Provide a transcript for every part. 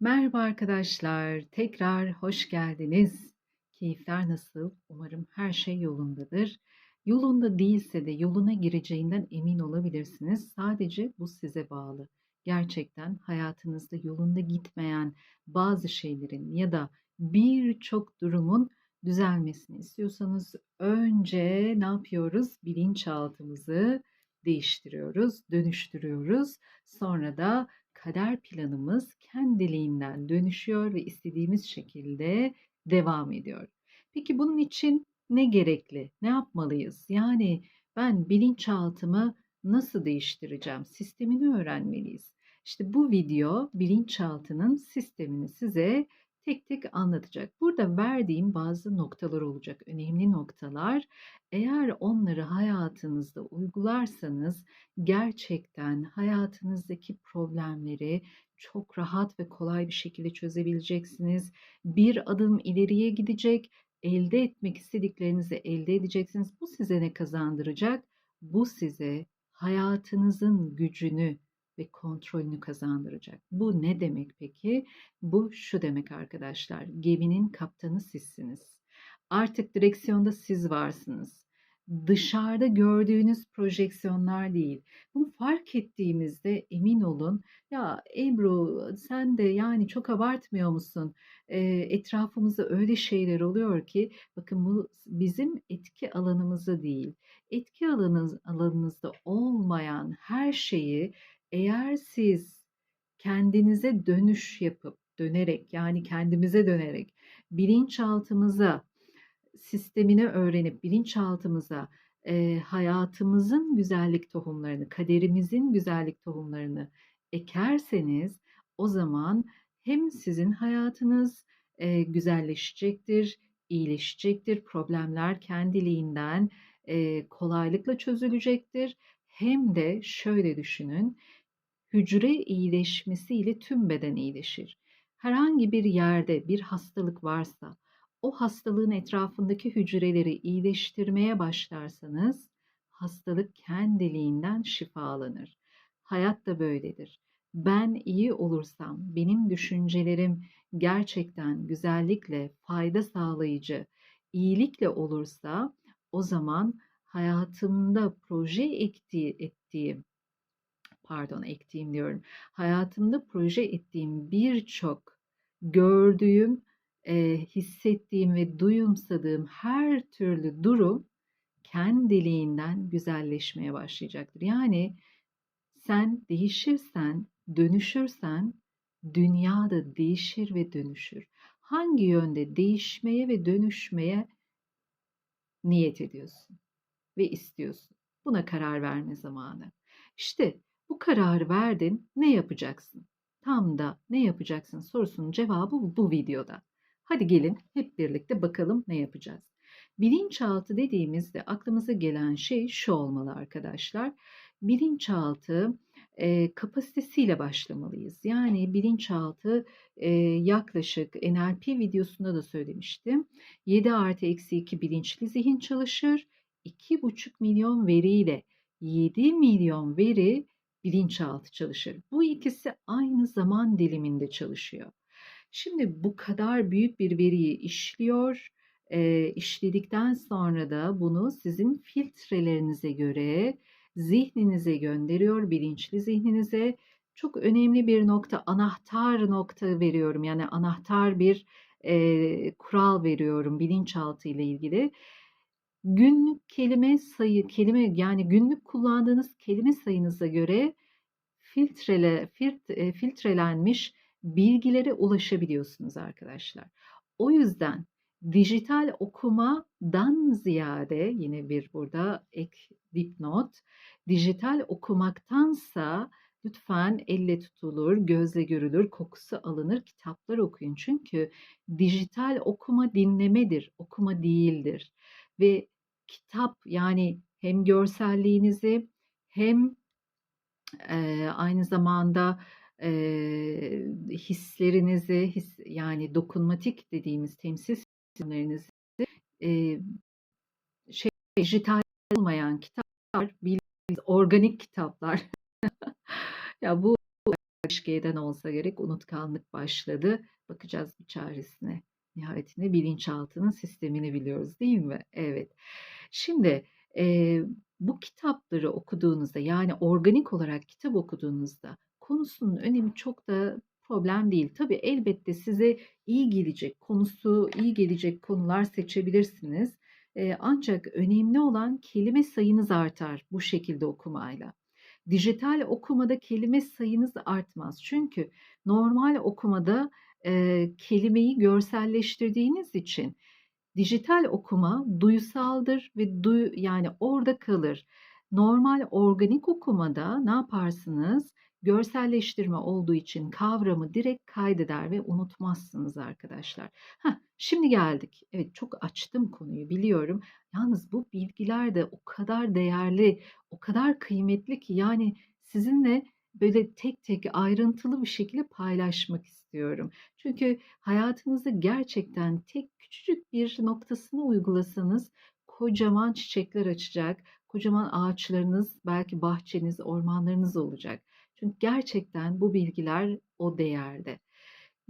Merhaba arkadaşlar, tekrar hoş geldiniz. Keyifler nasıl? Umarım her şey yolundadır. Yolunda değilse de yoluna gireceğinden emin olabilirsiniz. Sadece bu size bağlı. Gerçekten hayatınızda yolunda gitmeyen bazı şeylerin ya da birçok durumun düzelmesini istiyorsanız önce ne yapıyoruz? Bilinçaltımızı değiştiriyoruz, dönüştürüyoruz. Sonra da kader planımız kendiliğinden dönüşüyor ve istediğimiz şekilde devam ediyor. Peki bunun için ne gerekli? Ne yapmalıyız? Yani ben bilinçaltımı nasıl değiştireceğim? Sistemini öğrenmeliyiz. İşte bu video bilinçaltının sistemini size tek tek anlatacak. Burada verdiğim bazı noktalar olacak, önemli noktalar. Eğer onları hayatınızda uygularsanız gerçekten hayatınızdaki problemleri çok rahat ve kolay bir şekilde çözebileceksiniz. Bir adım ileriye gidecek, elde etmek istediklerinizi elde edeceksiniz. Bu size ne kazandıracak? Bu size hayatınızın gücünü ve kontrolünü kazandıracak. Bu ne demek peki? Bu şu demek arkadaşlar. Geminin kaptanı sizsiniz. Artık direksiyonda siz varsınız. Dışarıda gördüğünüz projeksiyonlar değil. Bunu fark ettiğimizde emin olun ya Ebru sen de yani çok abartmıyor musun? E, etrafımızda öyle şeyler oluyor ki bakın bu bizim etki alanımızda değil. Etki alanınız, alanınızda olmayan her şeyi eğer siz kendinize dönüş yapıp dönerek yani kendimize dönerek bilinçaltımıza sistemini öğrenip bilinçaltımıza e, hayatımızın güzellik tohumlarını, kaderimizin güzellik tohumlarını ekerseniz o zaman hem sizin hayatınız e, güzelleşecektir, iyileşecektir, problemler kendiliğinden e, kolaylıkla çözülecektir. Hem de şöyle düşünün, hücre iyileşmesiyle tüm beden iyileşir. Herhangi bir yerde bir hastalık varsa, o hastalığın etrafındaki hücreleri iyileştirmeye başlarsanız hastalık kendiliğinden şifalanır. Hayat da böyledir. Ben iyi olursam, benim düşüncelerim gerçekten güzellikle, fayda sağlayıcı, iyilikle olursa o zaman hayatımda proje ektiği, ettiğim, pardon ektiğim diyorum, hayatımda proje ettiğim birçok gördüğüm e, hissettiğim ve duyumsadığım her türlü durum kendiliğinden güzelleşmeye başlayacaktır. Yani sen değişirsen, dönüşürsen dünya da değişir ve dönüşür. Hangi yönde değişmeye ve dönüşmeye niyet ediyorsun ve istiyorsun? Buna karar verme zamanı. İşte bu kararı verdin, ne yapacaksın? Tam da ne yapacaksın sorusunun cevabı bu videoda. Hadi gelin hep birlikte bakalım ne yapacağız. Bilinçaltı dediğimizde aklımıza gelen şey şu olmalı arkadaşlar. Bilinçaltı e, kapasitesiyle başlamalıyız. Yani bilinçaltı e, yaklaşık NLP videosunda da söylemiştim. 7 artı eksi 2 bilinçli zihin çalışır. 2,5 milyon veriyle 7 milyon veri bilinçaltı çalışır. Bu ikisi aynı zaman diliminde çalışıyor. Şimdi bu kadar büyük bir veriyi işliyor. E, işledikten sonra da bunu sizin filtrelerinize göre zihninize gönderiyor, bilinçli zihninize. Çok önemli bir nokta, anahtar nokta veriyorum. Yani anahtar bir e, kural veriyorum bilinçaltı ile ilgili. Günlük kelime sayı, kelime yani günlük kullandığınız kelime sayınıza göre filtrele, filt, e, filtrelenmiş bilgilere ulaşabiliyorsunuz arkadaşlar. O yüzden dijital okumadan ziyade yine bir burada ek dipnot dijital okumaktansa lütfen elle tutulur, gözle görülür, kokusu alınır kitaplar okuyun. Çünkü dijital okuma dinlemedir, okuma değildir. Ve kitap yani hem görselliğinizi hem e, aynı zamanda e, hislerinizi, his, yani dokunmatik dediğimiz temsil sistemlerinizi e, şey, dijital olmayan kitaplar, bildiğiniz organik kitaplar. ya bu G'den olsa gerek unutkanlık başladı. Bakacağız bir çaresine. Nihayetinde bilinçaltının sistemini biliyoruz değil mi? Evet. Şimdi e, bu kitapları okuduğunuzda yani organik olarak kitap okuduğunuzda konusunun önemi çok da problem değil. Tabii elbette size iyi gelecek konusu, iyi gelecek konular seçebilirsiniz. Ee, ancak önemli olan kelime sayınız artar bu şekilde okumayla. Dijital okumada kelime sayınız artmaz. Çünkü normal okumada e, kelimeyi görselleştirdiğiniz için dijital okuma duyusaldır ve duy, yani orada kalır. Normal organik okumada ne yaparsınız? görselleştirme olduğu için kavramı direkt kaydeder ve unutmazsınız arkadaşlar. Heh, şimdi geldik. Evet çok açtım konuyu biliyorum. Yalnız bu bilgiler de o kadar değerli, o kadar kıymetli ki yani sizinle böyle tek tek ayrıntılı bir şekilde paylaşmak istiyorum. Çünkü hayatınızı gerçekten tek küçücük bir noktasını uygulasanız kocaman çiçekler açacak, kocaman ağaçlarınız, belki bahçeniz, ormanlarınız olacak. Çünkü gerçekten bu bilgiler o değerde.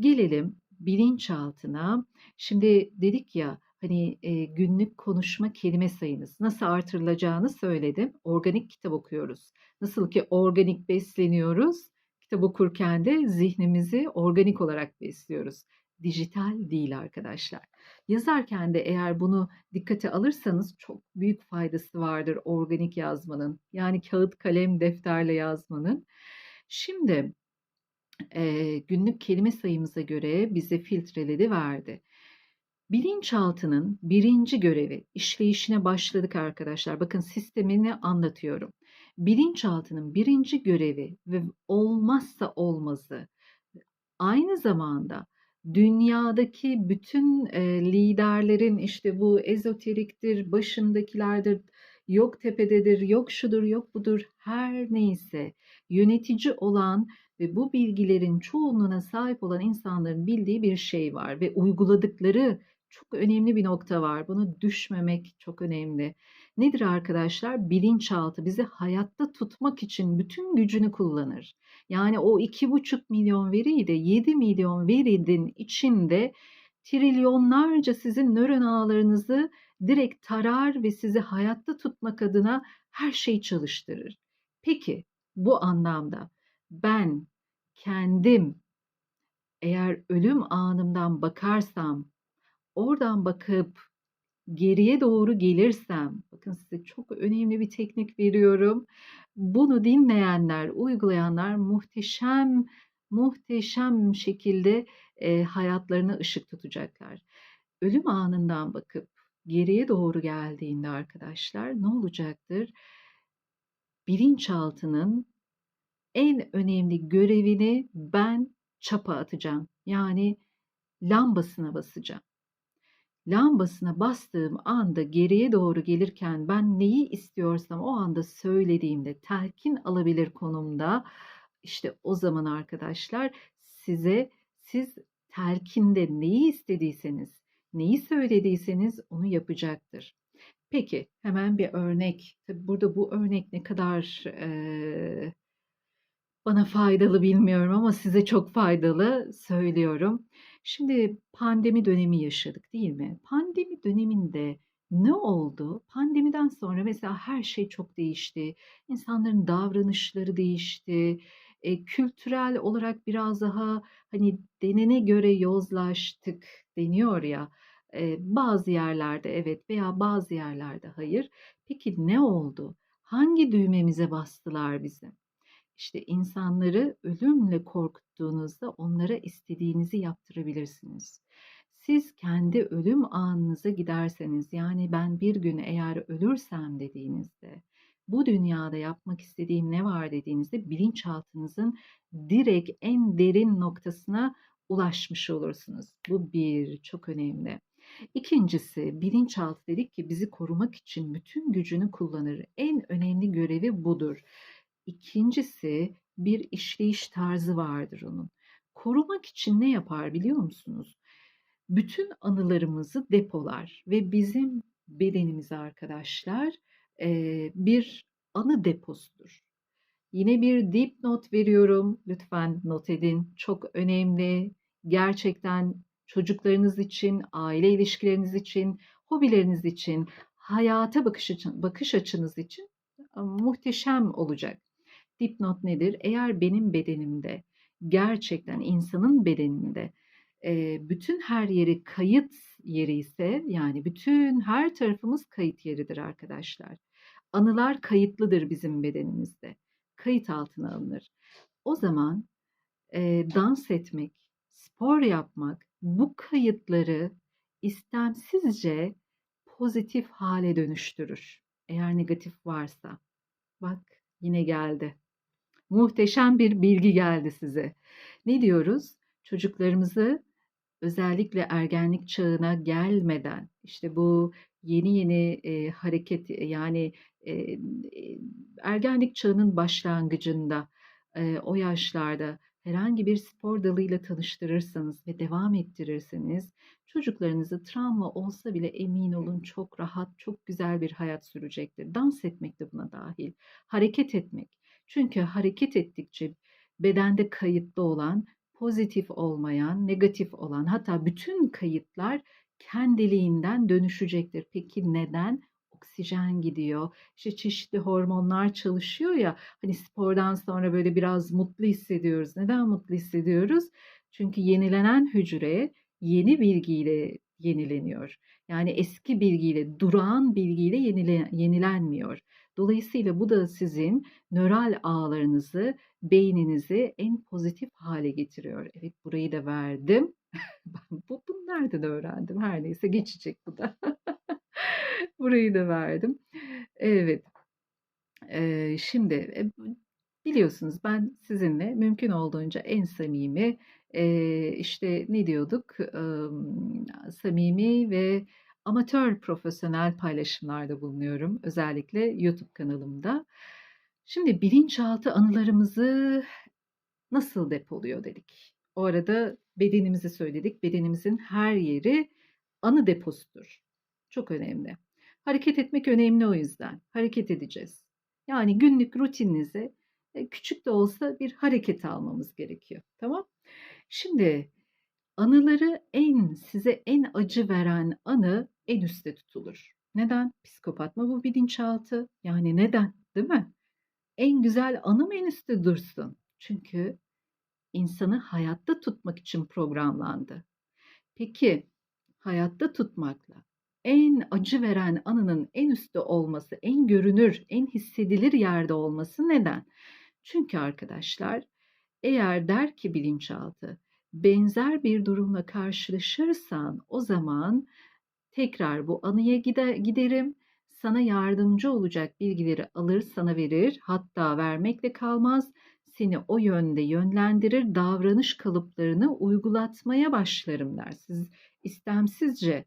Gelelim bilinçaltına. Şimdi dedik ya hani e, günlük konuşma kelime sayınız nasıl artırılacağını söyledim. Organik kitap okuyoruz. Nasıl ki organik besleniyoruz, kitap okurken de zihnimizi organik olarak besliyoruz. Dijital değil arkadaşlar. Yazarken de eğer bunu dikkate alırsanız çok büyük faydası vardır organik yazmanın. Yani kağıt, kalem, defterle yazmanın. Şimdi e, günlük kelime sayımıza göre bize filtreledi verdi. Bilinçaltının birinci görevi, işleyişine başladık arkadaşlar. Bakın sistemini anlatıyorum. Bilinçaltının birinci görevi ve olmazsa olmazı aynı zamanda dünyadaki bütün e, liderlerin işte bu ezoteriktir, başındakilerdir, yok tepededir, yok şudur, yok budur her neyse yönetici olan ve bu bilgilerin çoğunluğuna sahip olan insanların bildiği bir şey var ve uyguladıkları çok önemli bir nokta var. Bunu düşmemek çok önemli. Nedir arkadaşlar? Bilinçaltı bizi hayatta tutmak için bütün gücünü kullanır. Yani o iki buçuk milyon veriyi de 7 milyon verinin içinde trilyonlarca sizin nöron ağlarınızı direkt tarar ve sizi hayatta tutmak adına her şeyi çalıştırır. Peki bu anlamda ben kendim eğer ölüm anımdan bakarsam, oradan bakıp geriye doğru gelirsem, bakın size çok önemli bir teknik veriyorum. Bunu dinleyenler, uygulayanlar muhteşem, muhteşem şekilde e, hayatlarına ışık tutacaklar. Ölüm anından bakıp geriye doğru geldiğinde arkadaşlar ne olacaktır? Bilinçaltının en önemli görevini ben çapa atacağım. Yani lambasına basacağım. Lambasına bastığım anda geriye doğru gelirken ben neyi istiyorsam o anda söylediğimde telkin alabilir konumda işte o zaman arkadaşlar size siz telkinde neyi istediyseniz neyi söylediyseniz onu yapacaktır. Peki hemen bir örnek. Tabi burada bu örnek ne kadar e, bana faydalı bilmiyorum ama size çok faydalı söylüyorum. Şimdi pandemi dönemi yaşadık değil mi? Pandemi döneminde ne oldu? Pandemiden sonra mesela her şey çok değişti. İnsanların davranışları değişti. E, kültürel olarak biraz daha hani denene göre yozlaştık deniyor ya. E, bazı yerlerde evet veya bazı yerlerde hayır. Peki ne oldu? Hangi düğmemize bastılar bizim? İşte insanları ölümle korkuttuğunuzda onlara istediğinizi yaptırabilirsiniz. Siz kendi ölüm anınıza giderseniz yani ben bir gün eğer ölürsem dediğinizde bu dünyada yapmak istediğim ne var dediğinizde bilinçaltınızın direkt en derin noktasına ulaşmış olursunuz. Bu bir çok önemli. İkincisi bilinçaltı dedik ki bizi korumak için bütün gücünü kullanır. En önemli görevi budur. İkincisi bir işleyiş tarzı vardır onun. Korumak için ne yapar biliyor musunuz? Bütün anılarımızı depolar ve bizim bedenimiz arkadaşlar bir anı deposudur. Yine bir dipnot veriyorum. Lütfen not edin. Çok önemli. Gerçekten çocuklarınız için, aile ilişkileriniz için, hobileriniz için, hayata bakış, açı, bakış açınız için muhteşem olacak. Dipnot nedir? Eğer benim bedenimde, gerçekten insanın bedeninde bütün her yeri kayıt yeri ise yani bütün her tarafımız kayıt yeridir arkadaşlar. Anılar kayıtlıdır bizim bedenimizde. Kayıt altına alınır. O zaman e, dans etmek, spor yapmak bu kayıtları istemsizce pozitif hale dönüştürür. Eğer negatif varsa. Bak yine geldi. Muhteşem bir bilgi geldi size. Ne diyoruz? Çocuklarımızı özellikle ergenlik çağına gelmeden işte bu yeni yeni e, hareket yani e, ergenlik çağının başlangıcında e, o yaşlarda herhangi bir spor dalıyla tanıştırırsanız ve devam ettirirseniz çocuklarınızı travma olsa bile emin olun çok rahat, çok güzel bir hayat sürecektir. Dans etmek de buna dahil. Hareket etmek. Çünkü hareket ettikçe bedende kayıtlı olan, pozitif olmayan, negatif olan hatta bütün kayıtlar kendiliğinden dönüşecektir. Peki neden? Oksijen gidiyor. İşte çeşitli hormonlar çalışıyor ya. Hani spordan sonra böyle biraz mutlu hissediyoruz. Neden mutlu hissediyoruz? Çünkü yenilenen hücre yeni bilgiyle yenileniyor. Yani eski bilgiyle, durağan bilgiyle yenile, yenilenmiyor. Dolayısıyla bu da sizin nöral ağlarınızı, beyninizi en pozitif hale getiriyor. Evet burayı da verdim. bu, bunu nereden öğrendim? Her neyse geçecek bu da. burayı da verdim. Evet. Ee, şimdi biliyorsunuz ben sizinle mümkün olduğunca en samimi işte ne diyorduk samimi ve amatör profesyonel paylaşımlarda bulunuyorum. Özellikle YouTube kanalımda. Şimdi bilinçaltı anılarımızı nasıl depoluyor dedik. O arada bedenimizi söyledik. Bedenimizin her yeri anı deposudur. Çok önemli. Hareket etmek önemli o yüzden. Hareket edeceğiz. Yani günlük rutininize küçük de olsa bir hareket almamız gerekiyor. Tamam? Şimdi anıları en size en acı veren anı en üstte tutulur. Neden? Psikopat mı bu bilinçaltı? Yani neden? Değil mi? En güzel anım en üstte dursun. Çünkü insanı hayatta tutmak için programlandı. Peki hayatta tutmakla en acı veren anının en üstte olması, en görünür, en hissedilir yerde olması neden? Çünkü arkadaşlar eğer der ki bilinçaltı benzer bir durumla karşılaşırsan o zaman tekrar bu anıya giderim. Sana yardımcı olacak bilgileri alır sana verir. Hatta vermekle kalmaz. Seni o yönde yönlendirir. Davranış kalıplarını uygulatmaya başlarım der. Siz istemsizce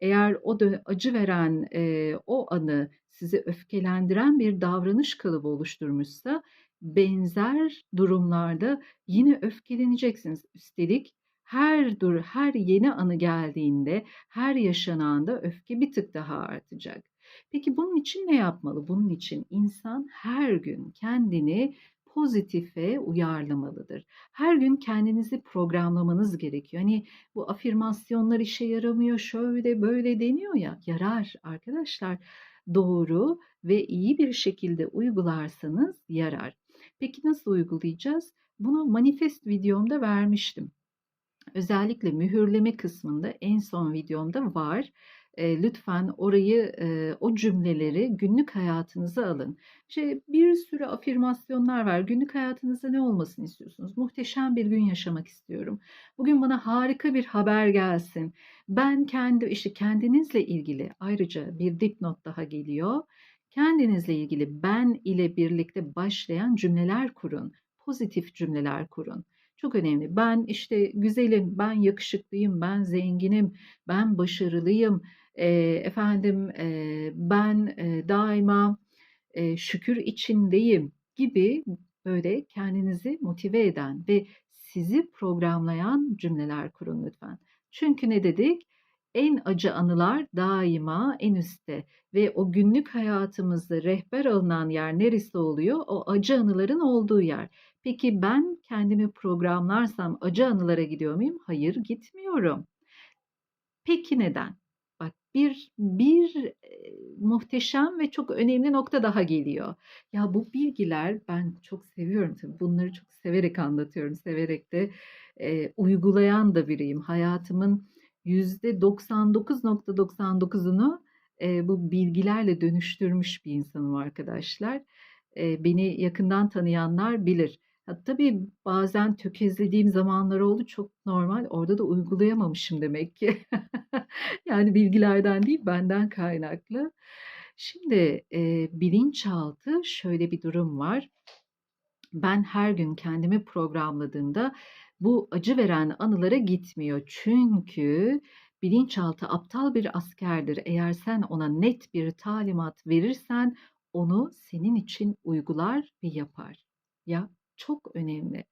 eğer o acı veren e, o anı sizi öfkelendiren bir davranış kalıbı oluşturmuşsa benzer durumlarda yine öfkeleneceksiniz. Üstelik her dur her yeni anı geldiğinde, her yaşananda öfke bir tık daha artacak. Peki bunun için ne yapmalı? Bunun için insan her gün kendini pozitife uyarlamalıdır. Her gün kendinizi programlamanız gerekiyor. Hani bu afirmasyonlar işe yaramıyor, şöyle böyle deniyor ya. Yarar arkadaşlar. Doğru ve iyi bir şekilde uygularsanız yarar. Peki nasıl uygulayacağız? Bunu manifest videomda vermiştim. Özellikle mühürleme kısmında en son videomda var. E, lütfen orayı, e, o cümleleri günlük hayatınıza alın. İşte bir sürü afirmasyonlar var. Günlük hayatınızda ne olmasını istiyorsunuz? Muhteşem bir gün yaşamak istiyorum. Bugün bana harika bir haber gelsin. Ben kendi işte kendinizle ilgili ayrıca bir dipnot daha geliyor. Kendinizle ilgili ben ile birlikte başlayan cümleler kurun. Pozitif cümleler kurun. Çok önemli. Ben işte güzelim, ben yakışıklıyım, ben zenginim, ben başarılıyım. Efendim ben daima şükür içindeyim gibi böyle kendinizi motive eden ve sizi programlayan cümleler kurun lütfen. Çünkü ne dedik? En acı anılar daima en üstte ve o günlük hayatımızda rehber alınan yer neresi oluyor? O acı anıların olduğu yer. Peki ben kendimi programlarsam acı anılara gidiyor muyum? Hayır, gitmiyorum. Peki neden? Bak bir bir eee, muhteşem ve çok önemli nokta daha geliyor. Ya bu bilgiler ben çok seviyorum tabii. Bunları çok severek anlatıyorum. Severek de eee, uygulayan da biriyim. Hayatımın %99.99'unu eee, bu bilgilerle dönüştürmüş bir insanım arkadaşlar. Eee, beni yakından tanıyanlar bilir. Tabii bazen tökezlediğim zamanlar oldu. Çok normal. Orada da uygulayamamışım demek ki. Yani bilgilerden değil, benden kaynaklı. Şimdi eee, bilinçaltı şöyle bir durum var. Ben her gün kendimi programladığımda bu acı veren anılara gitmiyor. Çünkü bilinçaltı aptal bir askerdir. Eğer sen ona net bir talimat verirsen onu senin için uygular ve yapar. Ya çok önemli.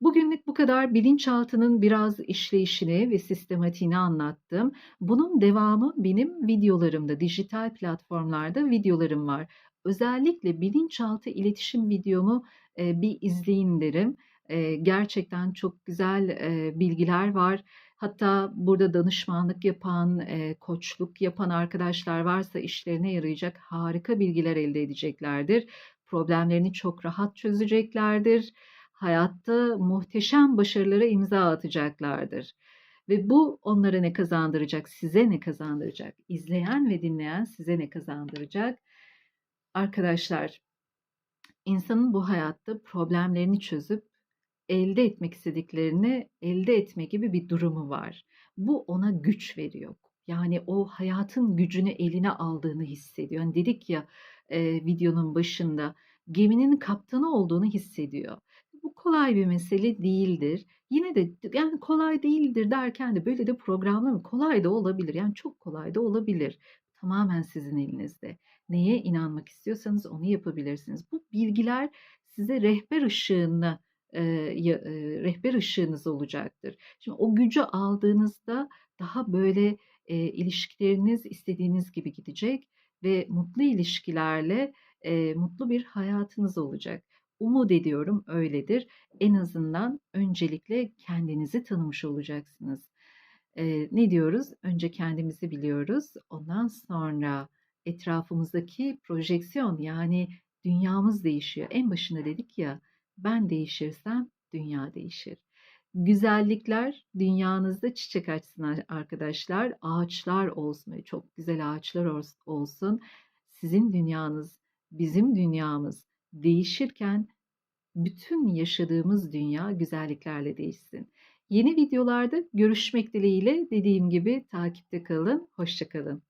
Bugünlük bu kadar bilinçaltının biraz işleyişini ve sistematiğini anlattım. Bunun devamı benim videolarımda, dijital platformlarda videolarım var. Özellikle bilinçaltı iletişim videomu bir izleyin derim. E, gerçekten çok güzel e, bilgiler var. Hatta burada danışmanlık yapan, e, koçluk yapan arkadaşlar varsa işlerine yarayacak harika bilgiler elde edeceklerdir. Problemlerini çok rahat çözeceklerdir hayatta muhteşem başarılara imza atacaklardır. Ve bu onlara ne kazandıracak, size ne kazandıracak? İzleyen ve dinleyen size ne kazandıracak? Arkadaşlar, insanın bu hayatta problemlerini çözüp elde etmek istediklerini elde etme gibi bir durumu var. Bu ona güç veriyor. Yani o hayatın gücünü eline aldığını hissediyor. Hani dedik ya e, videonun başında geminin kaptanı olduğunu hissediyor. Bu kolay bir mesele değildir. Yine de yani kolay değildir derken de böyle de programlama kolay da olabilir. Yani çok kolay da olabilir. Tamamen sizin elinizde. Neye inanmak istiyorsanız onu yapabilirsiniz. Bu bilgiler size rehber ışığını rehber ışığınız olacaktır. Şimdi o gücü aldığınızda daha böyle ilişkileriniz istediğiniz gibi gidecek ve mutlu ilişkilerle mutlu bir hayatınız olacak. Umut ediyorum öyledir. En azından öncelikle kendinizi tanımış olacaksınız. Ne diyoruz? Önce kendimizi biliyoruz. Ondan sonra etrafımızdaki projeksiyon yani dünyamız değişiyor. En başında dedik ya ben değişirsem dünya değişir. Güzellikler dünyanızda çiçek açsın arkadaşlar. Ağaçlar olsun. Çok güzel ağaçlar olsun. Sizin dünyanız, bizim dünyamız değişirken bütün yaşadığımız dünya güzelliklerle değişsin. Yeni videolarda görüşmek dileğiyle dediğim gibi takipte kalın. Hoşçakalın.